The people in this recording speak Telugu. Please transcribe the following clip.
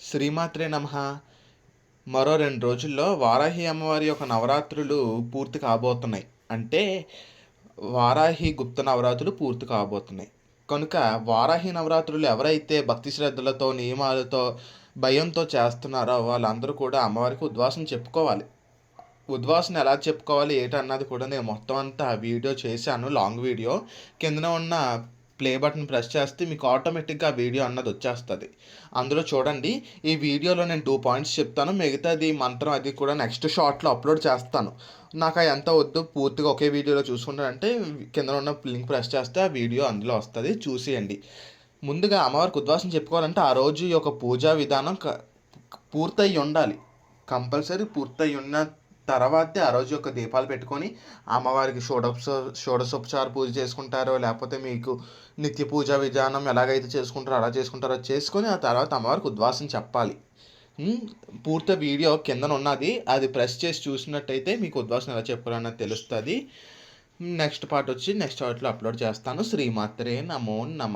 శ్రీమాత్రే నమ. మరో రెండు రోజుల్లో వారాహి అమ్మవారి యొక్క నవరాత్రులు పూర్తి కాబోతున్నాయి. అంటే వారాహి గుప్త నవరాత్రులు పూర్తి కాబోతున్నాయి. కనుక వారాహి నవరాత్రులు ఎవరైతే భక్తి శ్రద్ధలతో నియమాలతో భయంతో చేస్తున్నారో వాళ్ళందరూ కూడా అమ్మవారికి ఉద్వాసం చెప్పుకోవాలి. ఉద్వాసన ఎలా చెప్పుకోవాలి ఏటన్నది కూడా నేను మొత్తం అంతా వీడియో చేశాను లాంగ్ వీడియో. కిందన ఉన్న ప్లే బటన్ ప్రెస్ చేస్తే మీకు ఆటోమేటిక్గా వీడియో అన్నది వచ్చేస్తుంది. అందులో చూడండి ఈ వీడియోలో నేను టూ పాయింట్స్ చెప్తాను. మిగతాది మంత్రం అది కూడా నెక్స్ట్ షార్ట్లో అప్లోడ్ చేస్తాను. నాకు అది ఎంత వద్దు పూర్తిగా ఒకే వీడియోలో చూసుకుంటానంటే కింద ఉన్న లింక్ ప్రెస్ చేస్తే ఆ వీడియో అందులో వస్తుంది. చూసేయండి. ముందుగా అమ్మవారికి ఉద్వాసం చెప్పుకోవాలంటే ఆ రోజు యొక్క పూజా విధానం క పూర్తయి ఉండాలి కంపల్సరీ పూర్తయి ఉన్న తర్వాతే ఆ రోజు యొక్క దీపాలు పెట్టుకొని అమ్మవారికి షోడోప షోడసోపచార పూజ చేసుకుంటారో లేకపోతే మీకు నిత్య పూజ విధానం ఎలాగైతే చేసుకుంటారో అలా చేసుకుంటారో చేసుకొని ఆ తర్వాత అమ్మవారికి ఉద్వాసం చెప్పాలి. పూర్తి వీడియో కిందన ఉన్నది. అది ప్రెస్ చేసి చూసినట్టయితే మీకు ఉద్వాసం ఎలా చెప్పాలన్నది తెలుస్తుంది. నెక్స్ట్ పార్ట్ వచ్చి నెక్స్ట్ పార్ట్లో అప్లోడ్ చేస్తాను. శ్రీమాత్రే నమో నమ